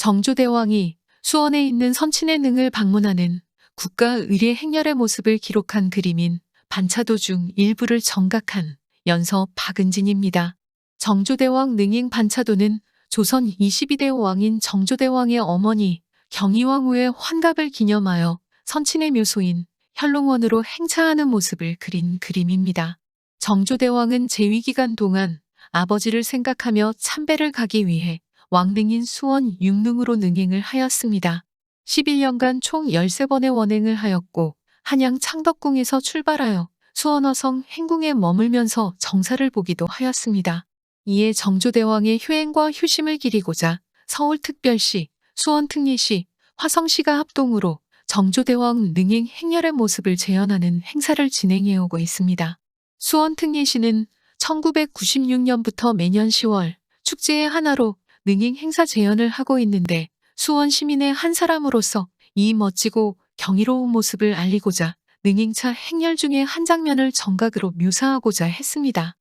정조대왕이 수원에 있는 선친의 능을 방문하는 국가 의례 행렬의 모습을 기록한 그림인 반차도 중 일부를 정각한 연서 박은진입니다. 정조대왕 능잉 반차도는 조선 22대 왕인 정조대왕의 어머니 경희왕후의 환갑을 기념하여 선친의 묘소인 현롱원으로 행차하는 모습을 그린 그림입니다. 정조대왕은 재위 기간 동안 아버지를 생각하며 참배를 가기 위해 왕릉인 수원 육릉으로 능행을 하였습니다. 11년간 총 13번의 원행을 하였고 한양 창덕궁에서 출발하여 수원어성 행궁에 머물면서 정사를 보기도 하였습니다. 이에 정조대왕의 효행과 효심을 기리고자 서울특별시, 수원특례시, 화성시가 합동으로 정조대왕 능행 행렬의 모습을 재현하는 행사를 진행해오고 있습니다. 수원특례시는 1996년부터 매년 10월 축제의 하나로 능행 행사 재현을 하고 있는데 수원 시민의 한 사람으로서 이 멋지고 경이로운 모습을 알리고자 능행차 행렬 중의 한 장면을 정각으로 묘사하고자 했습니다.